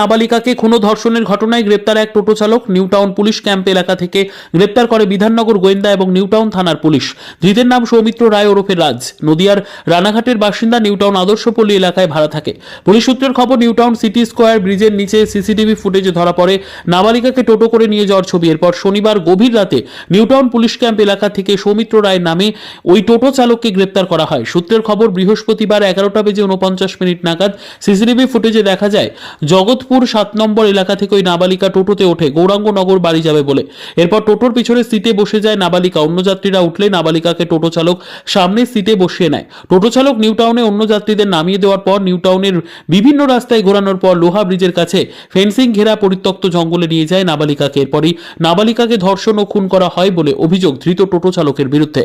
নাবালিকাকে খুনো ধর্ষণের ঘটনায় গ্রেপ্তার এক টোটো চালক নিউটাউন পুলিশ ক্যাম্প এলাকা থেকে গ্রেপ্তার করে বিধাননগর গোয়েন্দা এবং নিউটাউন থানার পুলিশ। ধৃতের নাম সৌমিত্র রায় ওরফে রাজ। নদিয়ার রানাঘাটের বাসিন্দা নিউটাউন আদর্শপল্লী এলাকায় ভাড়া থাকে। পুলিশ সূত্রের খবর, নিউটাউন সিটি স্কোয়ার ব্রিজের নিচে সিসিটিভি ফুটেজে ধরা পড়ে। নাবালিকাকে টোটো করে নিয়ে যাওয়ার ছবি। এরপর শনিবার গভীর রাতে নিউটাউন পুলিশ ক্যাম্প এলাকা থেকে সৌমিত্র রায় নামে ওই টোটো চালককে গ্রেপ্তার করা হয়। সূত্রের খবর, বৃহস্পতিবার এগারোটা বেজে উনপঞ্চাশ মিনিট নাগাদ সিসিটিভি ফুটেজে দেখা যায় জগৎপুর সাত নম্বর এলাকা থেকে ওই নাবালিকা টোটোতে ওঠে। গৌরাঙ্গনগর বাড়ি যাবে বলে। এরপর টোটোর পিছনে সিটে বসে যায় নাবালিকা। অন্য যাত্রীরা উঠলে নাবালিকাকে টোটো চালক সামনের সিটে বসিয়ে নেয়। টোটো চালক নিউটাউনে অন্য যাত্রীদের নামিয়ে দেওয়ার পর নিউটাউনের বিভিন্ন রাস্তায় ঘোরানোর পর লোহা ব্রিজের কাছে ফেন্সিং ঘেরা পরিত্যক্ত জঙ্গলে নিয়ে যায় নাবালিকাকে। এরপরই নাবালিকাকে ধর্ষণ ও খুন করা হয় বলে অভিযোগ ধৃত টোটো চালকের বিরুদ্ধে।